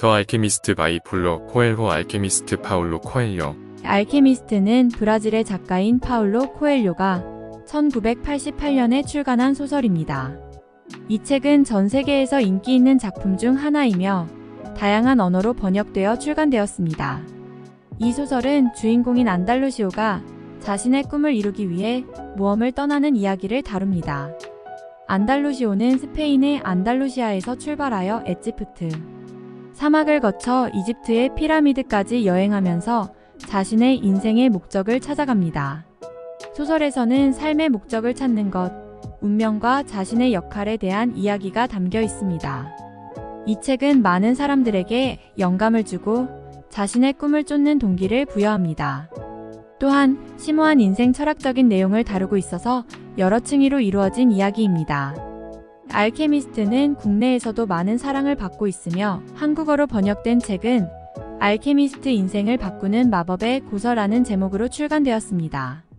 더 알케미스트 바이 폴로 코엘호 알케미스트 파울로 코엘료 알케미스트는 브라질의 작가인 파울로 코엘료가 1988년에 출간한 소설입니다. 이 책은 전 세계에서 인기 있는 작품 중 하나이며 다양한 언어로 번역되어 출간되었습니다. 이 소설은 주인공인 안달루시오가 자신의 꿈을 이루기 위해 모험을 떠나는 이야기를 다룹니다. 안달루시오는 스페인의 안달루시아에서 출발하여 에지프트, 사막을 거쳐 이집트의 피라미드까지 여행하면서 자신의 인생의 목적을 찾아갑니다. 소설에서는 삶의 목적을 찾는 것, 운명과 자신의 역할에 대한 이야기가 담겨 있습니다. 이 책은 많은 사람들에게 영감을 주고 자신의 꿈을 쫓는 동기를 부여합니다. 또한 심오한 인생 철학적인 내용을 다루고 있어서 여러 층위로 이루어진 이야기입니다. 알케미스트는 국내에서도 많은 사랑을 받고 있으며 한국어로 번역된 책은 알케미스트 인생을 바꾸는 마법의 고서라는 제목으로 출간되었습니다.